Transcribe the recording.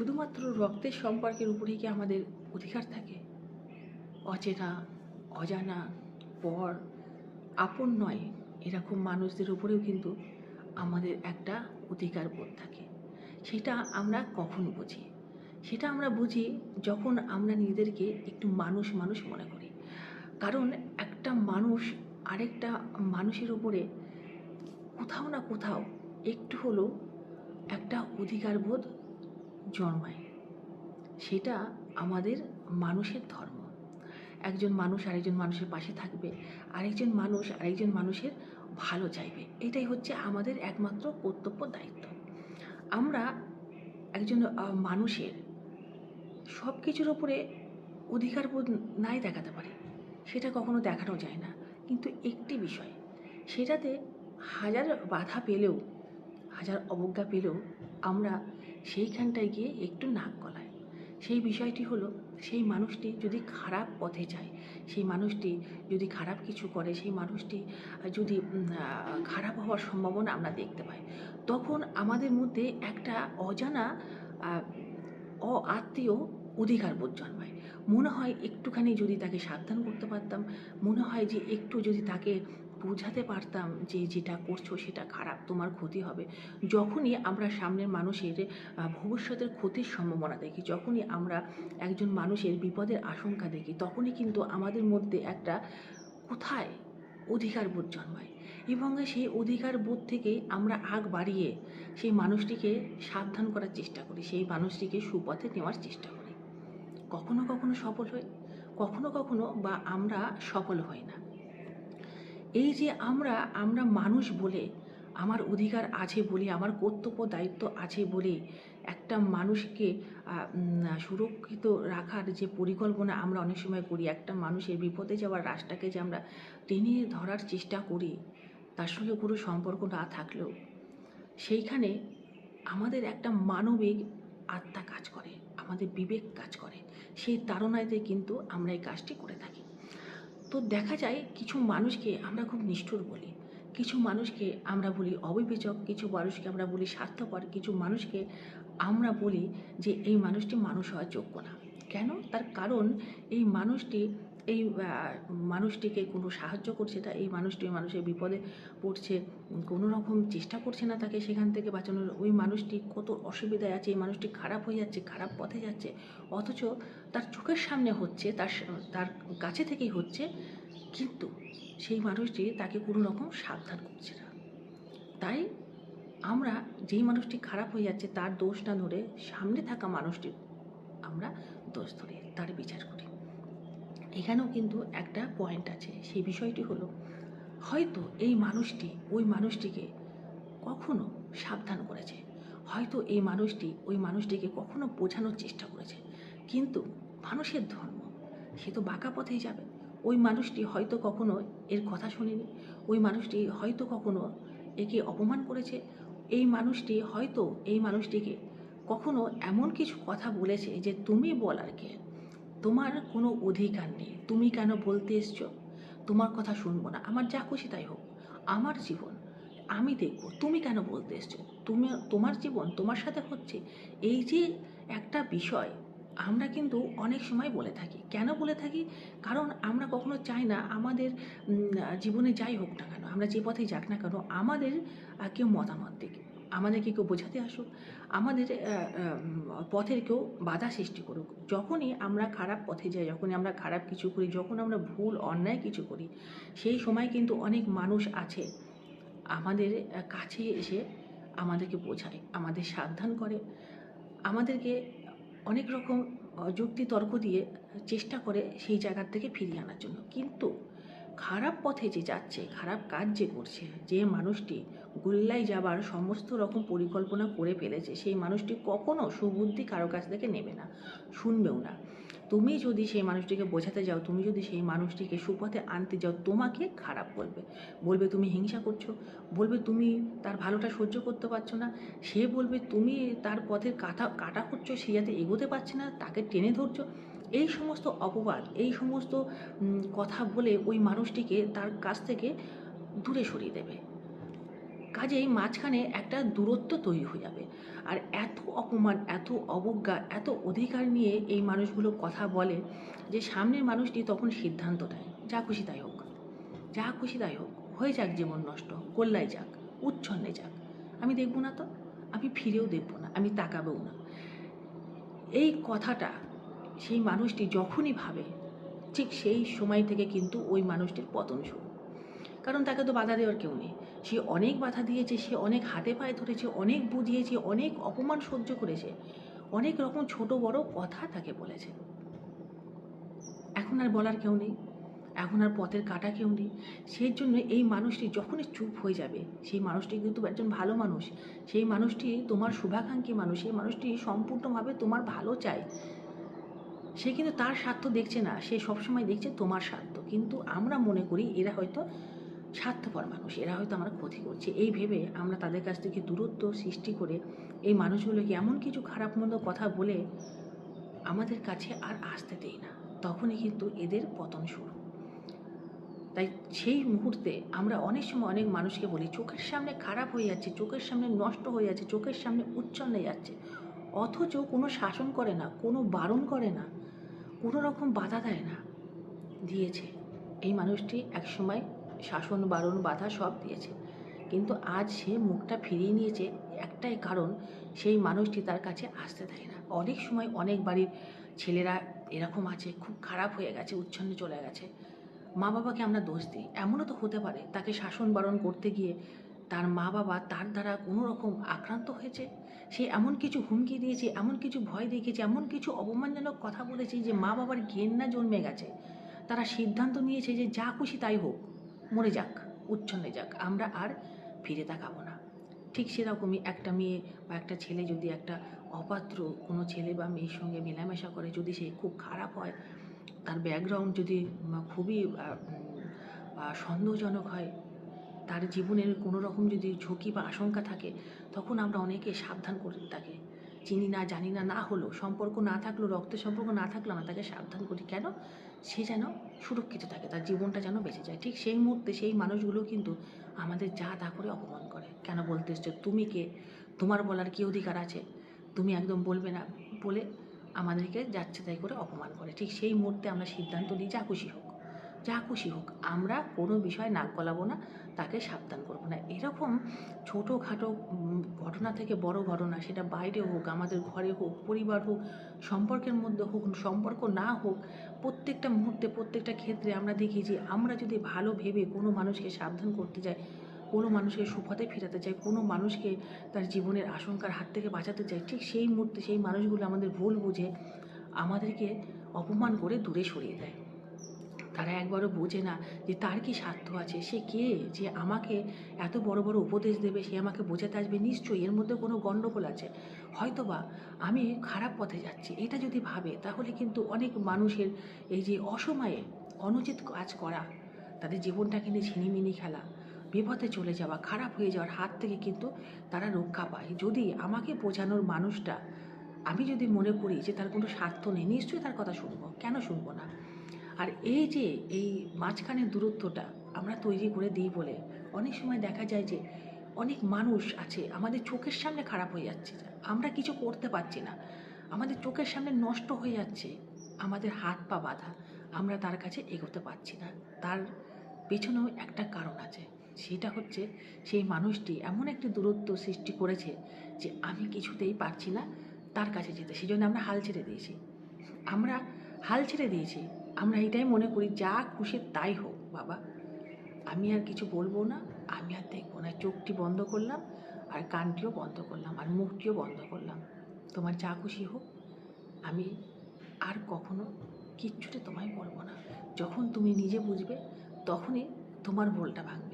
শুধুমাত্র রক্তের সম্পর্কের উপরেই কি আমাদের অধিকার থাকে? অচেনা, অজানা, পর, আপন নয়, এরকম মানুষদের উপরেও কিন্তু আমাদের একটা অধিকার বোধ থাকে। সেটা আমরা কখন বুঝি? সেটা আমরা বুঝি যখন আমরা নিজেদেরকে একটু মানুষ মানুষ মনে করি। কারণ একটা মানুষ আরেকটা মানুষের উপরে কোথাও না কোথাও একটু হলেও একটা অধিকার বোধ জন্মায়। সেটা আমাদের মানুষের ধর্ম। একজন মানুষ আরেকজন মানুষের পাশে থাকবে, আরেকজন মানুষ আরেকজন মানুষের ভালো চাইবে। এটাই হচ্ছে আমাদের একমাত্র কর্তব্য দায়িত্ব। আমরা একজন মানুষের সব কিছুর ওপরে অধিকার নাই দেখাতে পারি। সেটা কখনো দেখানো যায় না। কিন্তু একটি বিষয়, সেটাতে হাজার বাধা পেলেও, হাজার অবজ্ঞা পেলেও আমরা সেইখানটায় গিয়ে একটু নাক গলায়। সেই বিষয়টি হলো, সেই মানুষটি যদি খারাপ পথে যায়, সেই মানুষটি যদি খারাপ কিছু করে, সেই মানুষটি যদি খারাপ হওয়ার সম্ভাবনা আমরা দেখতে পাই, তখন আমাদের মধ্যে একটা অজানা অ, আত্মীয় অধিকার বোধ জন্মায়। মনে হয় একটুখানি যদি তাকে সাবধান করতে পারতাম, মনে হয় যে একটু যদি তাকে বোঝাতে পারতাম যে যেটা করছ সেটা খারাপ, তোমার ক্ষতি হবে। যখনই আমরা সামনের মানুষের ভবিষ্যতের ক্ষতির সম্ভাবনা দেখি, যখনই আমরা একজন মানুষের বিপদের আশঙ্কা দেখি, তখনই কিন্তু আমাদের মধ্যে একটা কোথায় অধিকার বোধ জন্মায়। এবং সেই অধিকার বোধ থেকে আমরা আগ বাড়িয়ে সেই মানুষটিকে সাবধান করার চেষ্টা করি, সেই মানুষটিকে সুপথে নেওয়ার চেষ্টা করি। কখনো কখনো সফল হই, কখনো কখনো বা আমরা সফল হই না। এই যে আমরা আমরা মানুষ বলে, আমার অধিকার আছে বলে, আমার কর্তব্য, দায়িত্ব আছে বলে একটা মানুষকে সুরক্ষিত রাখার যে পরিকল্পনা আমরা অনেক সময় করি, একটা মানুষের বিপদে যাওয়ার রাস্তাকে যে আমরা টেনে ধরার চেষ্টা করি, তার সঙ্গে কোনো সম্পর্ক না থাকলেও, সেইখানে আমাদের একটা মানবিক আত্মা কাজ করে, আমাদের বিবেক কাজ করে। সেই তাড়নাতে কিন্তু আমরা এই কাজটি করে থাকি। তো দেখা যায় কিছু মানুষকে আমরা খুব নিষ্ঠুর বলি। কিছু মানুষকে আমরা বলি অবিবেচক, কিছু মানুষকে আমরা বলি স্বার্থপর, কিছু মানুষকে আমরা বলি যে এই মানুষটি মানুষ হওয়ার যোগ্য না। কেন? তার কারণ এই মানুষটি এই মানুষটিকে কোনো সাহায্য করছে না এই মানুষটি ওই মানুষের বিপদে পড়ছে, কোনো রকম চেষ্টা করছে না তাকে সেখান থেকে বাঁচানোর। ওই মানুষটি কত অসুবিধায় আছে, এই মানুষটি খারাপ হয়ে যাচ্ছে, খারাপ পথে যাচ্ছে, অথচ তার চোখের সামনে হচ্ছে, তার তার কাছে থেকেই হচ্ছে, কিন্তু সেই মানুষটি তাকে কোনো রকম সাবধান করছে না। তাই আমরা যেই মানুষটি খারাপ হয়ে যাচ্ছে, তার দোষ না ধরে সামনে থাকা মানুষটির আমরা দোষ ধরে তার বিচার করি। এখানেও কিন্তু একটা পয়েন্ট আছে, সেই বিষয়টি হলো, হয়তো এই মানুষটি, ওই মানুষটিকে কখনো সাবধান করেছে। হয়তো এই মানুষটি, ওই মানুষটিকে কখনো বোঝানোর চেষ্টা করেছে। কিন্তু মানুষের ধর্ম, সে তো বাঁকা পথেই যাবে। ওই মানুষটি হয়তো কখনো এর কথা শোনেনি। ওই মানুষটি হয়তো কখনো একে অপমান করেছে। এই মানুষটি হয়তো, এই মানুষটিকে কখনো এমন কিছু কথা বলেছে যে, তুমি বলার কে? তোমার কোনো অধিকার নেই। তুমি কেন বলতে এসছো? তোমার কথা শুনব না। আমার যা খুশি তাই হোক। আমার জীবন, আমি দেখব। তুমি কেন বলতে এসছো? তুমি, তোমার জীবন তোমার সাথে হচ্ছে। এই যে একটা বিষয়, আমরা কিন্তু অনেক সময় বলে থাকি। কেন বলে থাকি? কারণ আমরা কখনো চাই না আমাদের জীবনে যাই হোক না কেন, আমরা যে পথে যাক না কেন, আমাদের কেউ মতামত দিক। আমাদেরকে কেউ বোঝাতে আসুক, আমাদের পথের কেউ বাধা সৃষ্টি করুক। যখনই আমরা খারাপ পথে যাই, যখনই আমরা খারাপ কিছু করি, যখন আমরা ভুল, অন্যায় কিছু করি, সেই সময় কিন্তু অনেক মানুষ আছে, আমাদের কাছে এসে আমাদেরকে বোঝায়, আমাদের সাবধান করে, আমাদেরকে অনেক রকম যুক্তি তর্ক দিয়ে চেষ্টা করে সেই জায়গার থেকে ফিরিয়ে আনার জন্য। কিন্তু খারাপ পথে যে যাচ্ছে, খারাপ কাজ যে করছে, যে মানুষটি গোল্লায় যাবার সমস্ত রকম পরিকল্পনা করে ফেলেছে, সেই মানুষটি কখনো সুবুদ্ধি কারও কাছ থেকে নেবে না, শুনবেও না। তুমি যদি সেই মানুষটিকে বোঝাতে যাও, তুমি যদি সেই মানুষটিকে সুপথে আনতে যাও, তোমাকে খারাপ বলবে। বলবে, তুমি হিংসা করছ। বলবে, তুমি তার ভালোটা সহ্য করতে পারছ না। সে বলবে, তুমি তার পথের কাটা কাটা করছ, সে যাতে এগোতে পারছে না, তাকে টেনে ধরছো। এই সমস্ত অপবাদ, এই সমস্ত কথা বলে ওই মানুষটিকে তার কাছ থেকে দূরে সরিয়ে দেবে। কাজেই মাঝখানে একটা দূরত্ব তৈরি হয়ে যাবে। আর এত অপমান, এত অবজ্ঞা, এত অধিকার নিয়ে এই মানুষগুলো কথা বলে যে সামনের মানুষটি তখন সিদ্ধান্ত নেয়। যা খুশি তাই হোক, যা খুশি তাই হোক, হয়ে যাক জীবন নষ্ট কল্যায় যাক, উচ্ছন্নে যাক। আমি দেখব না তো, আমি ফিরেও দেখব না, আমি তাকাবেও না। এই কথাটা সেই মানুষটি যখনই ভাবে, ঠিক সেই সময় থেকে কিন্তু ওই মানুষটির পতন শুরু। কারণ তাকে তো বাধা দেওয়ার কেউ নেই। সে অনেক বাধা দিয়েছে, সে অনেক হাতে পায়ে ধরেছে, অনেক বুঝিয়েছে, অনেক অপমান সহ্য করেছে, অনেক রকম ছোট বড় কথা তাকে বলেছে। এখন আর বলার কেউ নেই, এখন আর পথের কাটা কেউ নেই। সেই জন্য এই মানুষটি যখনই চুপ হয়ে যাবে, সেই মানুষটি কিন্তু একজন ভালো মানুষ। সেই মানুষটি তোমার শুভাকাঙ্ক্ষী মানুষ, সেই মানুষটি সম্পূর্ণভাবে তোমার ভালো চায়। সে কিন্তু তার স্বার্থ দেখছে না। সে সবসময় দেখছে তোমার স্বার্থ। কিন্তু আমরা মনে করি এরা হয়তো স্বার্থপর মানুষ। এরা হয়তো আমার ক্ষতি করছে। এই ভেবে আমরা তাদের কাছ থেকে দূরত্ব সৃষ্টি করে এই মানুষগুলোকে এমন কিছু খারাপ মন্দ কথা বলে আমাদের কাছে আর আসতে দেই না। তখনই কিন্তু এদের পতন শুরু। তাই সেই মুহূর্তে আমরা অনেক সময় অনেক মানুষকে বলি, চোখের সামনে খারাপ হয়ে যাচ্ছে, চোখের সামনে নষ্ট হয়ে যাচ্ছে, চোখের সামনে উচ্ছন্নে যাচ্ছে। অথচ কোনো শাসন করে না, কোনো বারণ করে না। কোনো রকম বাধা দেয় না। দিয়েছে। এই মানুষটি একসময় শাসন, বারণ, বাধা সব দিয়েছে। কিন্তু আজ সে মুখটা ফিরিয়ে নিয়েছে একটাই কারণ, সেই মানুষটি তার কাছে আসতে দেয় না। অনেক সময় অনেক বাড়ির ছেলেরা এরকম আছে, খুব খারাপ হয়ে গেছে, উচ্ছন্নে চলে গেছে। মা বাবাকে আমরা দোষ দিই। এমনও তো হতে পারে, তাকে শাসন, বারণ করতে গিয়ে তার মা বাবা তার দ্বারা কোনো রকম আক্রান্ত হয়েছে? সে এমন কিছু হুমকি দিয়েছে, এমন কিছু ভয় দেখিয়েছে, এমন কিছু অপমানজনক কথা বলেছে যে মা বাবার ঘেন্না জন্মে গেছে। তারা সিদ্ধান্ত নিয়েছে যে যা খুশি তাই হোক, মরে যাক, উচ্ছন্নে যাক, আমরা আর ফিরে তাকাবো না। ঠিক সেরকমই একটা মেয়ে বা একটা ছেলে যদি একটা অপাত্র কোনো ছেলে বা মেয়ের সঙ্গে মেলামেশা করে, যদি সে খুব খারাপ হয়, তার ব্যাকগ্রাউন্ড যদি খুবই সন্দেহজনক হয় তার জীবনের কোনো রকম যদি ঝুঁকি বা আশঙ্কা থাকে, তখন আমরা অনেকে সাবধান করি তাকে। চিনি না, জানি না না হলো সম্পর্ক না থাকল রক্তের সম্পর্ক না থাকল আমরা তাকে সাবধান করি। কেন? সে যেন সুরক্ষিত থাকে, তার জীবনটা যেন বেঁচে যায়। ঠিক সেই মুহূর্তে সেই মানুষগুলো কিন্তু আমাদের যা তা করে অপমান করে। কেন বলতে এসছো, তুমি কে? তোমার বলার কি অধিকার আছে? তুমি একদম বলবে না বলে আমাদেরকে যাচ্ছে তাই করে অপমান করে। ঠিক সেই মুহূর্তে আমরা সিদ্ধান্ত নিই, যা খুশি হোক। যা খুশি হোক, আমরা কোনো বিষয়ে নাক গলাবো না, তাকে সাবধান করব না। এরকম ছোটোখাটো ঘটনা থেকে বড় ঘটনা, সেটা বাইরে হোক, আমাদের ঘরে হোক, পরিবার হোক, সম্পর্কের মধ্যে হোক, সম্পর্ক না হোক, প্রত্যেকটা মুহূর্তে, প্রত্যেকটা ক্ষেত্রে আমরা দেখি যে, আমরা যদি ভালো ভেবে কোনো মানুষকে সাবধান করতে যাই, কোনো মানুষকে সুপথে ফেরাতে চাই কোনো মানুষকে তার জীবনের আশঙ্কার হাত থেকে বাঁচাতে চাই ঠিক সেই মুহূর্তে সেই মানুষগুলো আমাদের ভুল বুঝে আমাদেরকে অপমান করে দূরে সরিয়ে দেয়। তারা একবারও বোঝে না যে তার কি স্বার্থ আছে? সে কে? যে আমাকে এত বড় বড় উপদেশ দেবে, সে আমাকে বোঝাতে আসবে? নিশ্চয়ই এর মধ্যে কোনো গণ্ডগোল আছে। হয়তোবা আমি খারাপ পথে যাচ্ছি, এটা যদি ভাবে, তাহলে কিন্তু অনেক মানুষের এই যে অসময়ে অনুচিত কাজ করা, তাদের জীবনটাকে নিয়ে ছিনিমিনি খেলা বিপদে চলে যাওয়া, খারাপ হয়ে যাওয়ার হাত থেকে কিন্তু তারা রক্ষা পায়। যদি আমাকে বোঝানোর মানুষটা, আমি যদি মনে করি যে তার কোনো স্বার্থ নেই, নিশ্চয়ই তার কথা শুনব। কেন শুনব না? আর এই যে, এই মাঝখানের দূরত্বটা আমরা তৈরি করে দিই বলে অনেক সময় দেখা যায় যে অনেক মানুষ আছে, আমাদের চোখের সামনে খারাপ হয়ে যাচ্ছে। আমরা কিছু করতে পারছি না। আমাদের চোখের সামনে নষ্ট হয়ে যাচ্ছে। আমাদের হাত পা বাঁধা। আমরা তার কাছে এগোতে পারছি না। তার পেছনেও একটা কারণ আছে। সেটা হচ্ছে সেই মানুষটি এমন একটি দূরত্ব সৃষ্টি করেছে যে আমি কিছুতেই পারছি না তার কাছে যেতে। সেই জন্য আমরা হাল ছেড়ে দিয়েছি। আমরা হাল ছেড়ে দিয়েছি। আমরা এটাই মনে করি, যা খুশি তাই হোক, বাবা। আমি আর কিছু বলব না, আমি আর দেখব না। চোখটি বন্ধ করলাম আর কানটিও বন্ধ করলাম আর মুখটিও বন্ধ করলাম। তোমার যা খুশি হোক, আমি আর কখনো কিচ্ছুটা তোমায় বলব না। যখন তুমি নিজে বুঝবে, তখনই তোমার ভোলটা ভাঙবে।